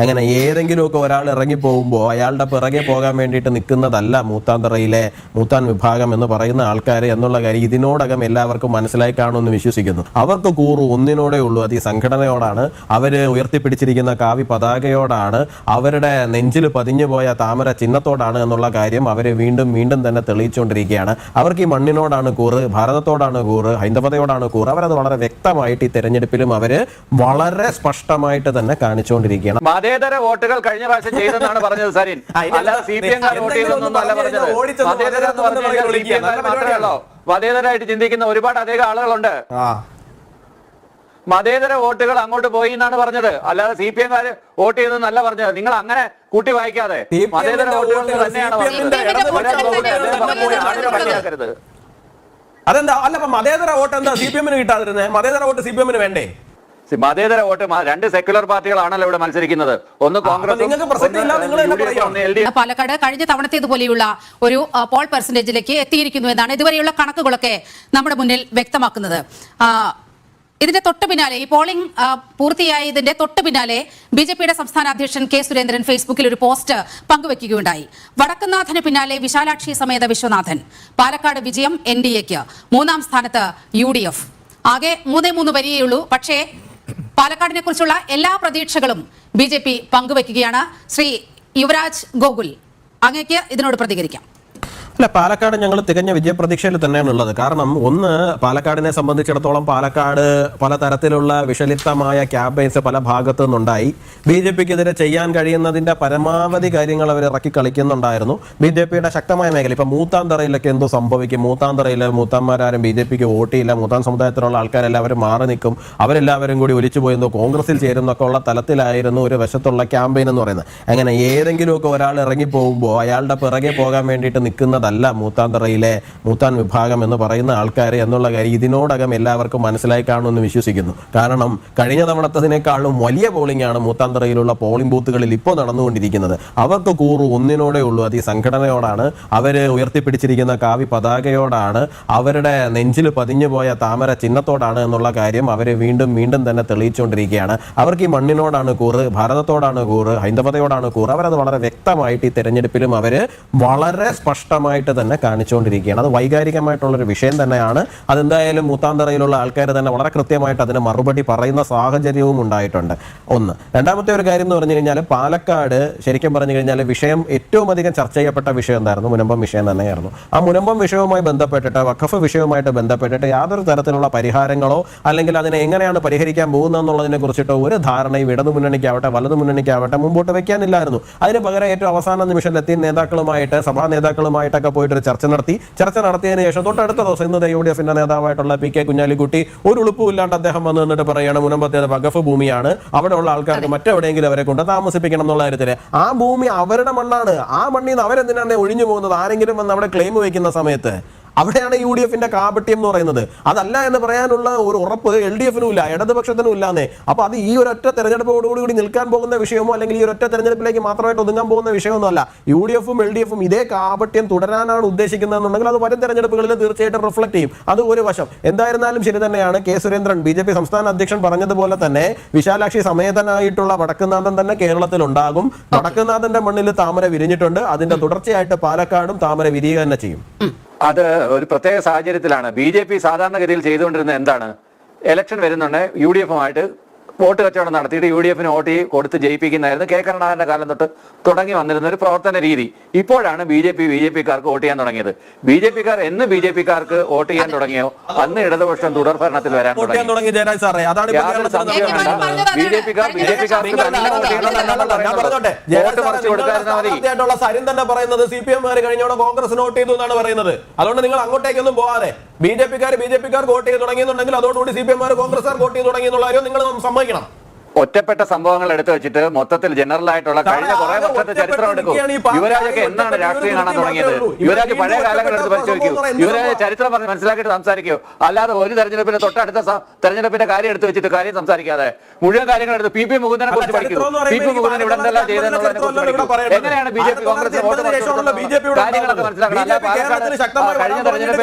അങ്ങനെ ഏതെങ്കിലുമൊക്കെ ഒരാൾ ഇറങ്ങി പോകുമ്പോൾ അയാളുടെ പിറകെ പോകാൻ വേണ്ടിയിട്ട് നിൽക്കുന്നതല്ല മൂത്താന്തറയിലെ മൂത്താൻ വിഭാഗം എന്ന് പറയുന്ന ആൾക്കാർ എന്നുള്ള കാര്യം ഇതിനോടകം എല്ലാവർക്കും മനസ്സിലായി കാണുമെന്ന് വിശ്വസിക്കുന്നു. അവർക്ക് കൂറു ഒന്നിനോടെ ഉള്ളൂ. അത് ഈ സംഘടനയോടാണ്. അവർ ഉയർത്തിപ്പിടിച്ചിരിക്കുന്ന കാവി പതാകയോടാണ്. അവരുടെ നെഞ്ചിൽ പതിഞ്ഞു പോയ താമര ചിഹ്നത്തോടാണ് എന്നുള്ള കാര്യം അവരെ വീണ്ടും വീണ്ടും തന്നെ തെളിയിച്ചുകൊണ്ടിരിക്കുകയാണ്. അവർക്ക് ഈ മണ്ണിനോടാണ് കൂറ് ഭാരതത്തോടാണ് കൂറ് ഹൈന്ദവതയോടാണ് കൂറ്. അവരത് വളരെ വ്യക്തമായിട്ട് ഈ തെരഞ്ഞെടുപ്പിലും അവർ വളരെ സ്പഷ്ടമായിട്ട് തന്നെ കാണിച്ചുകൊണ്ടിരിക്കുകയാണ്. മതേതര വോട്ടുകൾ കഴിഞ്ഞ പ്രാവശ്യം ചെയ്തെന്നാണ് പറഞ്ഞത് സരിൻ. അല്ല സി പി എം വോട്ട് ചെയ്തെന്നൊന്നും അല്ല പറഞ്ഞത്. മതേതര എന്ന് പറഞ്ഞു കഴിഞ്ഞാൽ സി പി എം നല്ല മാത്രമേ ഉള്ളൂ. മതേതരായിട്ട് ചിന്തിക്കുന്ന ഒരുപാട് അധികം ആളുകളുണ്ട്. മതേതര വോട്ടുകൾ അങ്ങോട്ട് പോയി എന്നാണ് പറഞ്ഞത്. അല്ലാതെ സി പി എംകാര് വോട്ട് ചെയ്തെന്നല്ല പറഞ്ഞത്. നിങ്ങൾ അങ്ങനെ കൂട്ടി വായിക്കാതെ. മതേതര വോട്ടുകൾ തന്നെയാണ് പറഞ്ഞത്. അതെന്താ? അല്ല മതേതര വോട്ട് എന്താ? സി പി എമ്മിന് കിട്ടാതിരുന്നത് മതേതര വോട്ട് സി പി എമ്മിന് വേണ്ടേ? മതേതര വോട്ട് രണ്ട് സെക്യുലർ പാർട്ടികളാണല്ലോ ഇവിടെ മത്സരിക്കുന്നത്. ഒന്ന് കോൺഗ്രസ് പാലക്കാട് കഴിഞ്ഞ തവണത്തേതുപോലെയുള്ള ഒരു പോൾ പെർസെന്റേജിലേക്ക് എത്തിയിരിക്കുന്നു എന്നാണ് ഇതുവരെയുള്ള കണക്കുകളൊക്കെ നമ്മുടെ മുന്നിൽ വ്യക്തമാക്കുന്നത്. ഇതിന്റെ തൊട്ട് പിന്നാലെ ഈ പോളിംഗ് പൂർത്തിയായതിന്റെ തൊട്ട് പിന്നാലെ ബി ജെ പിയുടെ സംസ്ഥാന അധ്യക്ഷൻ കെ സുരേന്ദ്രൻ ഫേസ്ബുക്കിൽ ഒരു പോസ്റ്റ് പങ്കുവെക്കുകയുണ്ടായി. വടക്കുന്നാഥന് പിന്നാലെ വിശാലാക്ഷി സമേത വിശ്വനാഥൻ പാലക്കാട് വിജയം എൻ ഡി എക്ക് മൂന്നാം സ്ഥാനത്ത് യു ഡി എഫ്. ആകെ മൂന്നേ മൂന്ന് വരികയുള്ളൂ പക്ഷേ പാലക്കാടിനെ കുറിച്ചുള്ള എല്ലാ പ്രതീക്ഷകളും ബി ജെ പി പങ്കുവെക്കുകയാണ്. ശ്രീ യുവരാജ് ഗോകുൽ അങ്ങേക്ക് ഇതിനോട് പ്രതികരിക്കാം. അല്ല പാലക്കാട് ഞങ്ങൾ തികഞ്ഞ വിജയപ്രതീക്ഷയിൽ തന്നെയാണ് ഉള്ളത് കാരണം ഒന്ന് പാലക്കാടിനെ സംബന്ധിച്ചിടത്തോളം പാലക്കാട് പലതരത്തിലുള്ള വിഷലിപ്തമായ ക്യാമ്പയിൻസ് പല ഭാഗത്തു നിന്നുണ്ടായി. ബി ജെ പിക്കെതിരെ ചെയ്യാൻ കഴിയുന്നതിന്റെ പരമാവധി കാര്യങ്ങൾ അവർ ഇറക്കി കളിക്കുന്നുണ്ടായിരുന്നു. ബി ജെ പിയുടെ ശക്തമായ മേഖല ഇപ്പൊ മൂത്താന്തറയിലൊക്കെ എന്തോ സംഭവിക്കും? മൂത്താന്തറയിൽ മൂത്താന്മാരാരും ബി ജെ പിക്ക് വോട്ട് മൂത്താൻ സമുദായത്തിലുള്ള ആൾക്കാരെല്ലാവരും മാറി നിൽക്കും. അവരെല്ലാവരും കൂടി ഒലിച്ചു പോയിരുന്നു കോൺഗ്രസിൽ ചേരുന്നൊക്കെ ഉള്ള തലത്തിലായിരുന്നു ഒരു വശത്തുള്ള ക്യാമ്പയിൻ എന്ന് പറയുന്നത്. അങ്ങനെ ഏതെങ്കിലുമൊക്കെ ഒരാൾ ഇറങ്ങി പോകുമ്പോൾ അയാളുടെ പിറകെ പോകാൻ വേണ്ടിയിട്ട് നിൽക്കുന്നതല്ല മൂത്താന്തറയിലെ മൂത്താൻ വിഭാഗം എന്ന് പറയുന്ന ആൾക്കാർ എന്നുള്ള കാര്യം ഇതിനോടകം എല്ലാവർക്കും മനസ്സിലായി കാണുമെന്ന് വിശ്വസിക്കുന്നു. കാരണം കഴിഞ്ഞ തവണത്തതിനേക്കാളും വലിയ പോളിംഗ് ആണ് മൂത്താന്തറയിലുള്ള പോളിംഗ് ബൂത്തുകളിൽ ഇപ്പോൾ നടന്നുകൊണ്ടിരിക്കുന്നത്. അവർക്ക് കൂറു ഒന്നിനോടേ ഉള്ളൂ. അത് ഈ സംഘടനയോടാണ്. അവർ ഉയർത്തിപ്പിടിച്ചിരിക്കുന്ന കാവി പതാകയോടാണ്. അവരുടെ നെഞ്ചിൽ പതിഞ്ഞു പോയ താമര ചിഹ്നത്തോടാണ് എന്നുള്ള കാര്യം അവരെ വീണ്ടും വീണ്ടും തന്നെ തെളിയിച്ചുകൊണ്ടിരിക്കുകയാണ്. അവർക്ക് ഈ മണ്ണിനോടാണ് കൂറ് ഭാരതത്തോടാണ് കൂറ് ഹൈന്ദവതയോടാണ് കൂറ്. അവരത് വളരെ വ്യക്തമായിട്ട് ഈ തെരഞ്ഞെടുപ്പിലും അവർ വളരെ സ്പഷ്ടമായിട്ട് തന്നെ കാണിച്ചുകൊണ്ടിരിക്കുകയാണ്. അത് വൈകാരികമായിട്ടുള്ളൊരു വിഷയം തന്നെയാണ്. അതെന്തായാലും മൂത്താന്തറയിലുള്ള ആൾക്കാർ തന്നെ വളരെ കൃത്യമായിട്ട് അതിന് മറുപടി പറയുന്ന സാഹചര്യവും ഉണ്ടായിട്ടുണ്ട്. ഒന്ന്. രണ്ടാമത്തെ ഒരു കാര്യം എന്ന് പറഞ്ഞു കഴിഞ്ഞാൽ പാലക്കാട് ശരിക്കും പറഞ്ഞു കഴിഞ്ഞാൽ വിഷയം ഏറ്റവും അധികം ചർച്ച ചെയ്യപ്പെട്ട വിഷയം എന്തായിരുന്നു? മുനമ്പം വിഷയം തന്നെയായിരുന്നു. ആ മുനമ്പം വിഷയവുമായി ബന്ധപ്പെട്ടിട്ട് വഖഫ് വിഷയവുമായിട്ട് ബന്ധപ്പെട്ടിട്ട് യാതൊരു തരത്തിലുള്ള പരിഹാരങ്ങളോ അല്ലെങ്കിൽ അതിനെ എങ്ങനെയാണ് പരിഹരിക്കാൻ പോകുന്നതെന്നുള്ളതിനെ കുറിച്ചിട്ടോ ഒരു ധാരണയും ഇടതു മുന്നണിക്കാവട്ടെ വലതു മുന്നണിക്കാവട്ടെ മുമ്പോട്ട് വെക്കാനില്ലായിരുന്നു. അതിന് പകരം ഏറ്റവും അവസാന നിമിഷത്തിലെത്തി നേതാക്കളുമായിട്ട് സഭാ നേതാക്കളുമായിട്ടൊക്കെ പോയിട്ട് ഒരു ചർച്ച നടത്തി. ചർച്ച നടത്തിയതിനു ശേഷം തൊട്ടടുത്ത ദിവസം ഇന്ന് യു ഡി എഫിന്റെ നേതാവായിട്ടുള്ള പി കെ കുഞ്ഞാലിക്കുട്ടി ഒരു ഉളുപ്പുമില്ലാണ്ട് അദ്ദേഹം വന്നു നിന്നിട്ട് പറയുകയാണ് മുനമ്പത്തേത് വകഫ് ഭൂമിയാണ്. അവിടെയുള്ള ആൾക്കാർക്ക് മറ്റെവിടെയെങ്കിലും അവരെ കൊണ്ട് താമസിപ്പിക്കണം എന്നുള്ള കാര്യത്തിൽ ആ ഭൂമി അവരുടെ മണ്ണാണ്. ആ മണ്ണിൽ നിന്ന് അവരെന്തിനാണ് ഒഴിഞ്ഞു പോകുന്നത്? ആരെങ്കിലും വന്ന് അവിടെ ക്ലെയിം വയ്ക്കുന്ന സമയത്ത് അവിടെയാണ് യു ഡി എഫിന്റെ കാപട്യം എന്ന് പറയുന്നത്. അതല്ല എന്ന് പറയാനുള്ള ഒരു ഉറപ്പ് എൽ ഡി എഫിനും ഇല്ല ഇടതുപക്ഷത്തിനും ഇല്ലാന്നേ അപ്പൊ അത് ഈ ഒരൊറ്റ തെരഞ്ഞെടുപ്പോടുകൂടി കൂടി നിൽക്കാൻ പോകുന്ന വിഷയമോ അല്ലെങ്കിൽ ഈ ഒരൊറ്റ തെരഞ്ഞെടുപ്പിലേക്ക് മാത്രമായിട്ട് ഒതുങ്ങാൻ പോകുന്ന വിഷയമൊന്നുമല്ല. യു ഡി എഫും എൽ ഡി എഫും ഇതേ കാപട്യം തുടരാനാണ് ഉദ്ദേശിക്കുന്നതെന്നുണ്ടെങ്കിൽ അത് വരും തെരഞ്ഞെടുപ്പുകളിൽ തീർച്ചയായിട്ടും റിഫ്ലക്ട് ചെയ്യും. അത് ഒരു വശം. എന്തായിരുന്നാലും ശരി തന്നെയാണ് K Surendran B J P സംസ്ഥാന അധ്യക്ഷൻ പറഞ്ഞതുപോലെ തന്നെ വിശാലാക്ഷി സമേതനായിട്ടുള്ള വടക്കുന്നാഥൻ തന്നെ കേരളത്തിൽ ഉണ്ടാകും വടക്കുന്നാഥന്റെ മണ്ണിൽ താമര വിരിഞ്ഞിട്ടുണ്ട്. അതിന്റെ തുടർച്ചയായിട്ട് പാലക്കാടും താമര വിരിയുക തന്നെ ചെയ്യും. അത് ഒരു പ്രത്യേക സാഹചര്യത്തിലാണ്. ബി ജെ പി സാധാരണഗതിയിൽ ചെയ്തുകൊണ്ടിരുന്നത് എന്താണ്? ഇലക്ഷൻ വരുന്നുണ്ട്. യു ഡി എഫുമായിട്ട് വോട്ട് കച്ചവടം നടത്തിയിട്ട് യു ഡി എഫിന് വോട്ട് ചെയ്ത് കൊടുത്ത് ജയിപ്പിക്കുന്നതായിരുന്നു കെ. കരുണാകരന്റെ കാലം തൊട്ട് തുടങ്ങി വന്നിരുന്ന ഒരു പ്രവർത്തന രീതി. ഇപ്പോഴാണ് B J P B J പിക്കാർക്ക് vote ചെയ്യാൻ തുടങ്ങിയത്. ബി ജെ പിക്കാർ എന്ന് ബി ജെ പിക്കാർക്ക് വോട്ട് ചെയ്യാൻ തുടങ്ങിയോ അന്ന് ഇടതുപക്ഷം തുടർ ഭരണത്തിൽ വരാൻ തുടങ്ങി. യാതൊരു സംശയവും. വേണ്ട. ബി ജെ പിക്കാർ ബി ജെ പിക്കാർക്ക് തന്നെ വോട്ട് സാറേ, മറിച്ച് നിങ്ങളുടെ കൊടുക്കാതിരുന്നാൽ മതി. സരിൻ തന്നെ പറയുന്നത് സി പി എം കഴിഞ്ഞോടെ കോൺഗ്രസ് വോട്ട് ചെയ്തു എന്നാണ് പറയുന്നത്. അതുകൊണ്ട് നിങ്ങൾ അങ്ങോട്ടേക്കൊന്നും പോകാതെ ബി ജെ പിക്കാർ ബി ജെ പിക്കാർ വോട്ട് ചെയ്ത് തുടങ്ങിയെന്നുണ്ടെങ്കിൽ അതോടുകൂടി C P M Congress vote ചെയ്ത് തുടങ്ങിയെന്നുള്ള കാര്യം നിങ്ങൾ സമ്മതിക്കണം. ഒറ്റപ്പെട്ട സംഭവങ്ങൾ എടുത്തു വെച്ചിട്ട് മൊത്തത്തിൽ ജനറൽ ആയിട്ടുള്ള കഴിഞ്ഞ കുറെ വർഷത്തെ ചരിത്രം എടുക്കും. യുവരാജൊക്കെ എന്നാണ് രാഷ്ട്രീയം കാണാൻ തുടങ്ങിയത്. യുവരാജ് പഴയ കാലങ്ങൾ എടുത്ത് പരിശോധിക്കൂ. യുവരാജ് ചരിത്രം പറഞ്ഞ് മനസ്സിലാക്കിയിട്ട് സംസാരിക്കൂ. അല്ലാതെ ഒരു തെരഞ്ഞെടുപ്പിന്റെ തൊട്ടടുത്ത തെരഞ്ഞെടുപ്പിന്റെ കാര്യം എടുത്തു വെച്ചിട്ട് കാര്യം സംസാരിക്കാതെ മുഴുവൻ കാര്യങ്ങൾ എടുത്ത് പി പി മുകുന്ദനെ കുറിച്ച് പഠിക്കൂ. പി പി മുകുന്ദൻ ഇവിടെ എന്തെല്ലാം ചെയ്തെന്നുള്ളതിനെ കുറിച്ച് പഠിക്കൂ. എങ്ങനെയാണ് B J P Congress vote കാര്യങ്ങളൊക്കെ. മനസ്സിലാക്കണം. അല്ല പാലക്കാട് കഴിഞ്ഞ. തെരഞ്ഞെടുപ്പിന്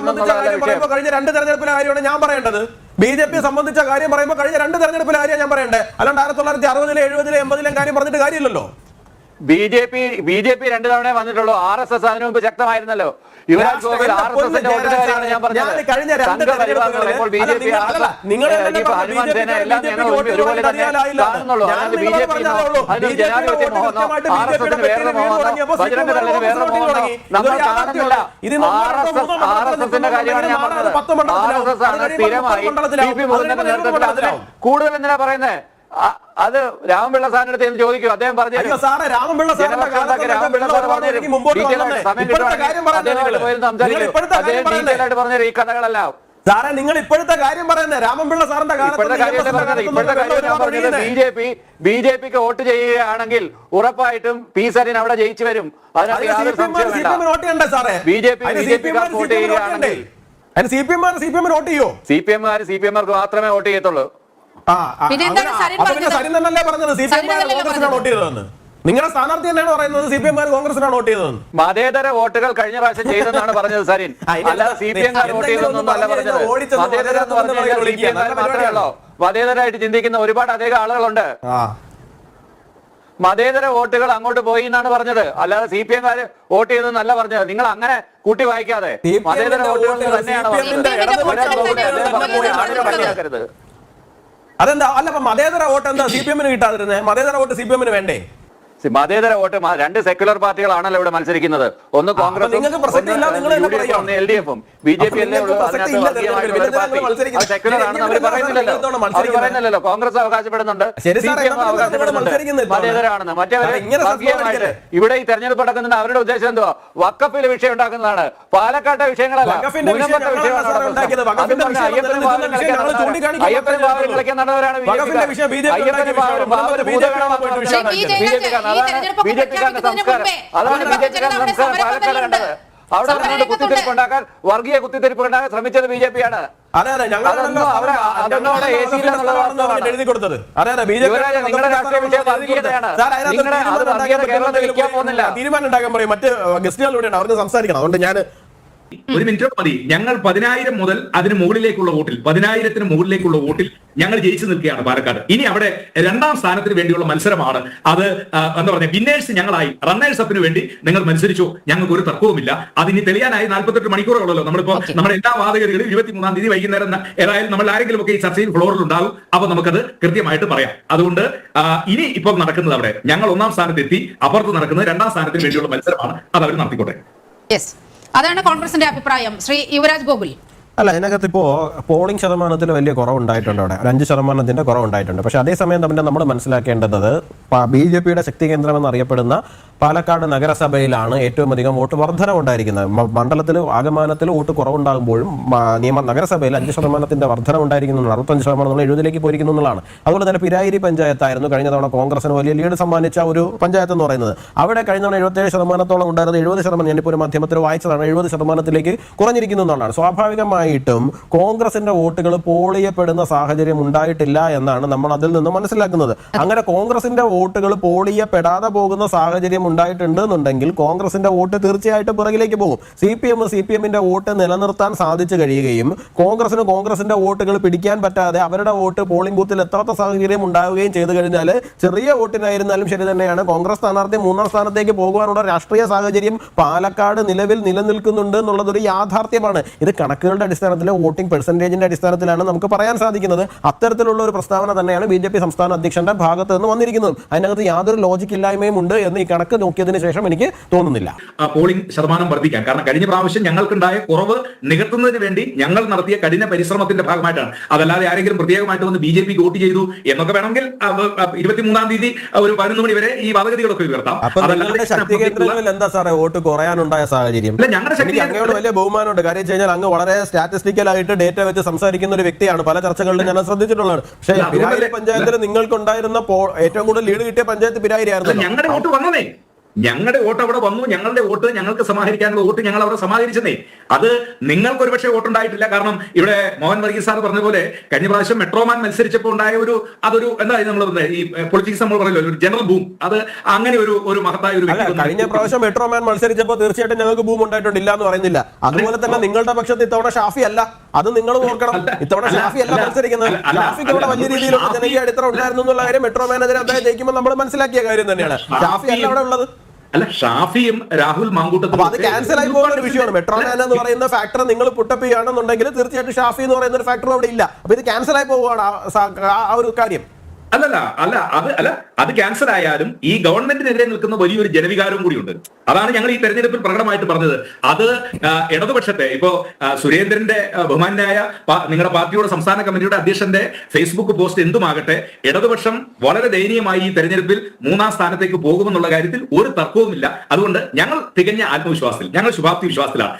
സംബന്ധിച്ച കഴിഞ്ഞ രണ്ട് തെരഞ്ഞെടുപ്പിലെ കാര്യമാണ് ഞാൻ പറയേണ്ടത്. ബി ജെ പി സംബന്ധിച്ച കാര്യം പറയുമ്പോൾ കഴിഞ്ഞ രണ്ട് തെരഞ്ഞെടുപ്പിലെ കാര്യം ഞാൻ പറയണ്ടേ അല്ലാണ്ട് ആയിരത്തി തൊള്ളായിരത്തി അറുപതിലെ എഴുപതിലെ എൺപതിലെ കാര്യം പറഞ്ഞിട്ട് കാര്യമില്ലല്ലോ. B J P B J P രണ്ടു തവണ വന്നിട്ടുള്ളൂ. ആർ എസ് എസ് അതിനു മുമ്പ് ശക്തമായിരുന്നല്ലോ. യുവരാജ് ഗോകുൽ ആർ എസ് എസിന്റെ ഞാൻ പറഞ്ഞത്. സംഘപരിവാറുകൾ ഇപ്പോൾ ബി ജെ പി ഹനുമാൻ സേന എല്ലാം ഞങ്ങൾ ഒരുപോലെ തന്നെ കാണുന്നുള്ളൂ. B J P. അതിന് ജനാധിപത്യ ആർ എസ് എസിന് ബജരംഗ ദളിന്. നമ്മൾ ഇതൊരു കാണുന്നില്ല. യാഥാർത്ഥ്യമാണ്. ഇത് R S S R S എസിന്റെ കാര്യമാണ് ഞാൻ പറഞ്ഞത്. ആർ എസ് എസ് ആണ് സ്ഥിരമായി പി നേതൃത്വത്തിൽ അതിനെ കൂടുതൽ എന്തിനാ പറയുന്നത് അത് രാമപിള്ള സാറിന്റെ അടുത്ത് ചോദിക്കും. അദ്ദേഹം പറഞ്ഞു പറഞ്ഞു ഈ കഥകളെല്ലാം. സാറേ നിങ്ങൾ ഇപ്പോഴത്തെ കാര്യം പറയുന്നത് രാമപിള്ള സാറിന്റെ. B J P B J പിക്ക് വോട്ട് ചെയ്യുകയാണെങ്കിൽ ഉറപ്പായിട്ടും പി സരിൻ അവിടെ ജയിച്ചു വരും. അതിനകത്ത് വോട്ട് ചെയ്യുകയാണെങ്കിൽ C P M C P M vote ചെയ്യോ? സി പി എംമാർ സി പി എംമാർക്ക് മാത്രമേ വോട്ട് ചെയ്യത്തുള്ളൂ. പറഞ്ഞത്? സരിൻ തന്നെയല്ലേ സി പി എം കോൺഗ്രസിനാണ് വോട്ട് ചെയ്തതെന്ന്. നിങ്ങളുടെ സ്ഥാനാർത്ഥി തന്നെയാണ് പറയുന്നത് സി പി എം കോൺഗ്രസിനാണ് വോട്ട് ചെയ്തതെന്ന്. മതേതര വോട്ടുകൾ കഴിഞ്ഞ പ്രാവശ്യം ചെയ്തെന്നാണ് പറഞ്ഞത് സരിൻ? സി പി എംകാർ വോട്ട് അല്ല പറഞ്ഞത്. മതേതര എന്ന് പറഞ്ഞു കഴിഞ്ഞാൽ സി പി എംകാർ മാത്രമേ ഉള്ളൂ. മതേതരായിട്ട് ചിന്തിക്കുന്ന ഒരുപാട് അധികം ആളുകളുണ്ട്. ആ. മതേതര വോട്ടുകൾ അങ്ങോട്ട് പോയി എന്നാണ് പറഞ്ഞത്. അല്ലാതെ സി പി എംകാര് വോട്ട് ചെയ്തെന്നല്ല പറഞ്ഞത്. നിങ്ങൾ അങ്ങനെ കൂട്ടി വായിക്കാതെ മതേതര വോട്ടുകൾ തന്നെയാണ് പറഞ്ഞത്. അതെന്താ? അല്ല അപ്പൊ മതേതര വോട്ട് എന്താ സി പി എമ്മിന് കിട്ടാതിരുന്നത് മതേതര വോട്ട് സി പി എമ്മിന് വേണ്ടേ? സി, മതേതര വോട്ട് രണ്ട് സെക്യുലർ പാർട്ടികളാണല്ലോ ഇവിടെ മത്സരിക്കുന്നത്. ഒന്ന് കോൺഗ്രസും. എൽ ഡി എഫും. ബി ജെ പി സെക്യുലർ ആണെന്ന് അവർ പറയുന്നില്ലല്ലോ. അവർ പറയുന്നില്ലല്ലോ. കോൺഗ്രസ് അവകാശപ്പെടുന്നുണ്ട്? മതേതരാണെന്ന്. മറ്റേവര്. ഇവിടെ ഈ തെരഞ്ഞെടുപ്പ് നടക്കുന്നുണ്ട് അവരുടെ ഉദ്ദേശം എന്തുവാ? വക്കപ്പിൽ വിഷയം ഉണ്ടാക്കുന്നതാണ്. പാലക്കാട്ടെ വിഷയങ്ങളല്ല. അയ്യപ്പനും കളിക്കാൻ നടന്നവരാണ്. അയ്യപ്പനും ബി ബി ജെ പി സംസ്കാരം. അതാണ് ബി ജെ പിക്കാരന്റെ സംസ്കാരം. പാലക്കാട്. കണ്ടത്. അവിടെ സമരം നിന്നുകൊണ്ട് കുത്തിത്തിരിപ്പ് ഉണ്ടാക്കാൻ വർഗീയ കുത്തിത്തിരിപ്പ് ഉണ്ടാക്കാൻ ശ്രമിച്ചത് ബി ജെ പി വാർത്തകളാണ്. എഴുതി കൊടുത്തത്. അതെ അതെ ബി ജെ യുവരാജ, നിങ്ങളുടെ രാഷ്ട്രീയ വിഷയം വർഗീയതയാണ്. നിങ്ങളുടെ അത് വർഗീയത കേരളത്തിൽ പോകുന്നില്ല. തീരുമാനം ഉണ്ടാക്കാൻ പറയും. മറ്റ് ഗസ്റ്റുകളിലൂടെയാണ് അവർക്ക് സംസാരിക്കണം. അതുകൊണ്ട് ഞാൻ ഒരു മിനിറ്റ് മതി. ഞങ്ങൾ പതിനായിരം മുതൽ അതിന് മുകളിലേക്കുള്ള വോട്ടിൽ പതിനായിരത്തിന് മുകളിലേക്കുള്ള വോട്ടിൽ ഞങ്ങൾ ജയിച്ചു നിൽക്കുകയാണ് പാലക്കാട്. ഇനി അവിടെ രണ്ടാം സ്ഥാനത്തിന് വേണ്ടിയുള്ള മത്സരമാണ്. അത് എന്താ പറയുക വിന്നേഴ്സ് ഞങ്ങളായി റണ്ണേഴ്സ് അപ്പിന് വേണ്ടി നിങ്ങൾ മത്സരിച്ചു. ഞങ്ങൾക്ക് ഒരു തർക്കവുമില്ല. അതിനി തെളിയാനായി നാൽപ്പത്തെട്ട് മണിക്കൂറുകളല്ലോ നമ്മളിപ്പോ. നമ്മുടെ എല്ലാ വാദഗതികളും ഇരുപത്തിമൂന്നാം തീയതി വൈകുന്നേരം ഏതായാലും നമ്മൾ ആരെങ്കിലും ഒക്കെ ഈ ചർച്ചയിൽ ഫ്ലോറിൽ ഉണ്ടാകും അപ്പൊ നമുക്കത് കൃത്യമായിട്ട് പറയാം. അതുകൊണ്ട് ഇനി ഇപ്പൊ നടക്കുന്നത് അവിടെ. ഞങ്ങൾ ഒന്നാം സ്ഥാനത്ത് എത്തി അപ്പുറത്ത് നടക്കുന്നത് രണ്ടാം സ്ഥാനത്തിന് വേണ്ടിയുള്ള മത്സരമാണ്. അത് അവർ നടത്തിക്കോട്ടെ അതാണ് കോൺഗ്രസിന്റെ അഭിപ്രായം. ശ്രീ യുവരാജ് ഗോകുൽ. അല്ല ഇതിനകത്ത് ഇപ്പോൾ പോളിംഗ് ശതമാനത്തിൽ വലിയ കുറവുണ്ടായിട്ടുണ്ട് അവിടെ. ഒരു അഞ്ച് ശതമാനത്തിന്റെ കുറവുണ്ടായിട്ടുണ്ട്. പക്ഷെ അതേസമയം തന്നെ നമ്മൾ മനസ്സിലാക്കേണ്ടത് ബി ജെ പിയുടെ ശക്തി കേന്ദ്രമെന്ന് അറിയപ്പെടുന്ന പാലക്കാട് നഗരസഭയിലാണ് ഏറ്റവും അധികം വോട്ട് വർധന ഉണ്ടായിരിക്കുന്നത്. മണ്ഡലത്തിൽ ആകമാനത്തിൽ വോട്ട് കുറവുണ്ടാകുമ്പോഴും നിയമ നഗരസഭയിൽ അഞ്ച് ശതമാനത്തിന്റെ വർധന ഉണ്ടായിരിക്കുന്നു അറുപത്തഞ്ച് ശതമാനം നമ്മൾ എഴുപതിലേക്ക് പോയിരിക്കുന്നു എന്നുള്ളതാണ്. അതുപോലെ തന്നെ പിരായിരി പഞ്ചായത്തായിരുന്നു കഴിഞ്ഞ തവണ കോൺഗ്രസിന് വലിയ ലീഡ് സമ്മാനിച്ച ഒരു പഞ്ചായത്ത് എന്ന് പറയുന്നത്. അവിടെ കഴിഞ്ഞ തവണ എഴുപത്തേഴ് ശതമാനത്തോളം ഉണ്ടായിരുന്നത് എഴുപത് ശതമാനം ഞാനിപ്പോൾ ഒരു മാധ്യമത്തിൽ വായിച്ചതാണ്. എഴുപത് ശതമാനത്തിലേക്ക് കുറഞ്ഞിരിക്കുന്നു എന്നുള്ളതാണ്. സ്വാഭാവികമായിട്ടും കോൺഗ്രസിന്റെ വോട്ടുകൾ പോളിയപ്പെടുന്ന സാഹചര്യം ഉണ്ടായിട്ടില്ല എന്നാണ് നമ്മൾ അതിൽ നിന്ന് മനസ്സിലാക്കുന്നത്. അങ്ങനെ കോൺഗ്രസിന്റെ വോട്ടുകൾ പോൾ ചെയ്യപ്പെടാതെ പോകുന്ന സാഹചര്യം ഉണ്ടായിട്ടുണ്ട് എന്നുണ്ടെങ്കിൽ കോൺഗ്രസിന്റെ വോട്ട് തീർച്ചയായിട്ടും പുറകിലേക്ക് പോകും. C P M C P എമ്മിന്റെ വോട്ട് നിലനിർത്താൻ സാധിച്ചു കഴിയുകയും കോൺഗ്രസിന് കോൺഗ്രസിന്റെ വോട്ടുകൾ പിടിക്കാൻ പറ്റാതെ അവരുടെ വോട്ട് പോളിംഗ് ബൂത്തിൽ എത്താത്ത സാഹചര്യം ഉണ്ടാവുകയും ചെയ്തു കഴിഞ്ഞാൽ ചെറിയ വോട്ടിനായിരുന്നാലും ശരി തന്നെയാണ് കോൺഗ്രസ് സ്ഥാനാർത്ഥി മൂന്നാം സ്ഥാനത്തേക്ക് പോകുവാനുള്ള രാഷ്ട്രീയ സാഹചര്യം പാലക്കാട് നിലവിൽ നിലനിൽക്കുന്നുണ്ട് എന്നുള്ളതൊരു യാഥാർത്ഥ്യമാണ്. ഇത് കണക്കുകളുടെ അടിസ്ഥാനത്തിൽ വോട്ടിംഗ് പെർസെന്റേജിന്റെ അടിസ്ഥാനത്തിലാണ് നമുക്ക് പറയാൻ സാധിക്കുന്നത്. അത്തരത്തിലുള്ള ഒരു പ്രസ്താവന തന്നെയാണ് ബി സംസ്ഥാന അധ്യക്ഷന്റെ ഭാഗത്ത് നിന്ന് വന്നിരിക്കുന്നത്. അതിനകത്ത് യാതൊരു ലോജിക് ഇല്ലായ്മയും ഉണ്ട് എന്ന് ഈ കണക്ക് നോക്കിയതിന് ശേഷം എനിക്ക് തോന്നുന്നില്ല. പോളിംഗ് ശതമാനം വർദ്ധിക്കാൻ കാരണം കഴിഞ്ഞ പ്രാവശ്യം ഞങ്ങൾക്കുണ്ടായ കുറവ് നികത്തുന്നതിന് വേണ്ടി ഞങ്ങൾ നടത്തിയ കഠിന പരിശ്രമത്തിന്റെ ഭാഗമായിട്ടാണ്. അതല്ലാതെ ആരെങ്കിലും പ്രത്യേകമായിട്ട് വന്ന് ബി ജെ പി വോട്ട് ചെയ്തു എന്നൊക്കെ വേണമെങ്കിൽ ഇരുപത്തിമൂന്നാം തീയതി ഒരു പതിനൊന്ന് മണി വരെ ഈ വാദഗതികളൊക്കെ ഉയർത്താം. എന്താ സാറേ? വോട്ട് കുറയാനുണ്ടായ സാഹചര്യം. അങ്ങയോട് വലിയ ബഹുമാനമുണ്ട് കാര്യം വെച്ച് കഴിഞ്ഞാൽ അങ്ങ് വളരെ സ്റ്റാറ്റിസ്റ്റിക്കൽ ആയിട്ട് ഡേറ്റ വെച്ച് സംസാരിക്കുന്ന ഒരു വ്യക്തിയാണ്. പല ചർച്ചകളിലും ഞാൻ ശ്രദ്ധിച്ചിട്ടുള്ളതാണ്. പക്ഷേ പഞ്ചായത്തിൽ നിങ്ങൾക്കുണ്ടായിരുന്ന ഏറ്റവും കൂടുതൽ ലീഡ് കിട്ടിയ പഞ്ചായത്ത് പിരായിരി ഞങ്ങളുടെ വോട്ട് വന്നതേ. ഞങ്ങളുടെ വോട്ട് അവിടെ വന്നു. ഞങ്ങളുടെ വോട്ട് ഞങ്ങൾക്ക് സമാഹരിക്കാനുള്ള വോട്ട് ഞങ്ങൾ അവിടെ സമാഹരിച്ചതേ. അത് നിങ്ങൾക്ക് ഒരുപക്ഷെ വോട്ടുണ്ടായിട്ടില്ല. കാരണം ഇവിടെ മോഹൻ വർഗീസ് സാർ പറഞ്ഞ പോലെ കഴിഞ്ഞ പ്രാവശ്യം മെട്രോമാൻ മത്സരിച്ചപ്പോൾ ഉണ്ടായ ഒരു അതൊരു എന്താ നമ്മൾ ഈ പൊളിറ്റിക്സ് നമ്മൾ പറയല്ലോ ഒരു ജനറൽ ബൂം അത് അങ്ങനെ ഒരു ഒരു മഹത്തായ ഒരു കഴിഞ്ഞ പ്രാവശ്യം മെട്രോമാൻ മത്സരിച്ചപ്പോൾ തീർച്ചയായിട്ടും ഞങ്ങൾക്ക് ഭൂമി ഉണ്ടായിട്ടുണ്ട് ഇല്ല എന്ന് പറയുന്നില്ല. അതുപോലെ തന്നെ നിങ്ങളുടെ പക്ഷത്ത് ഇത്തവണ ഷാഫി അല്ല. അത് നിങ്ങൾ നോക്കണം അല്ല, ഇത്തവണ ഷാഫി അല്ല മത്സരിക്കുന്നത്. ഷാഫിക്ക് ഇവിടെ വലിയ രീതിയിൽ രീതിയിലുള്ള ജനകീയ അടിത്തറ ഉണ്ടായിരുന്നു എന്നുള്ള കാര്യം മെട്രോ മാനേജർ അദ്ദേഹം ജയിക്കുമ്പോൾ നമ്മൾ മനസ്സിലാക്കിയ കാര്യം തന്നെയാണ്. ഷാഫി അല്ല അവിടെ ഉള്ളത്. അല്ല ഷാഫിയും രാഹുൽ മാങ്കൂട്ടത്തും അത് ക്യാൻസൽ ആയി പോകുന്ന ഒരു വിഷയമാണ്. മെട്രോ മാൻ എന്ന് പറയുന്ന ഫാക്ടർ നിങ്ങൾ പുട്ടപ്പ് ചെയ്യുകയാണെന്നുണ്ടെങ്കിൽ തീർച്ചയായിട്ടും ഷാഫി എന്ന് പറയുന്ന ഒരു ഫാക്ടർ അവിടെ ഇല്ല. അപ്പൊ ഇത് ക്യാൻസൽ ആയി പോവുകയാണ് ആ ഒരു കാര്യം. അല്ലല്ല അല്ല അത് അല്ല അത് ക്യാൻസൽ ആയാലും ഈ ഗവൺമെന്റിനെതിരെ നിൽക്കുന്ന വലിയൊരു ജനവികാരവും കൂടിയുണ്ട്. അതാണ് ഞങ്ങൾ ഈ തെരഞ്ഞെടുപ്പിൽ പ്രകടമായിട്ട് പറഞ്ഞത്. അത് ഇടതുപക്ഷത്തെ ഇപ്പോ സുരേന്ദ്രന്റെ ബഹുമാനായ നിങ്ങളുടെ പാർട്ടിയുടെ സംസ്ഥാന കമ്മിറ്റിയുടെ അധ്യക്ഷന്റെ ഫേസ്ബുക്ക് പോസ്റ്റ് എന്തുമാകട്ടെ ഇടതുപക്ഷം വളരെ ദയനീയമായി ഈ തെരഞ്ഞെടുപ്പിൽ മൂന്നാം സ്ഥാനത്തേക്ക് പോകുമെന്നുള്ള കാര്യത്തിൽ ഒരു തർക്കവുമില്ല. അതുകൊണ്ട് ഞങ്ങൾ തികഞ്ഞ ആത്മവിശ്വാസത്തിൽ ഞങ്ങൾ ശുഭാപ്തി വിശ്വാസത്തിലാണ്.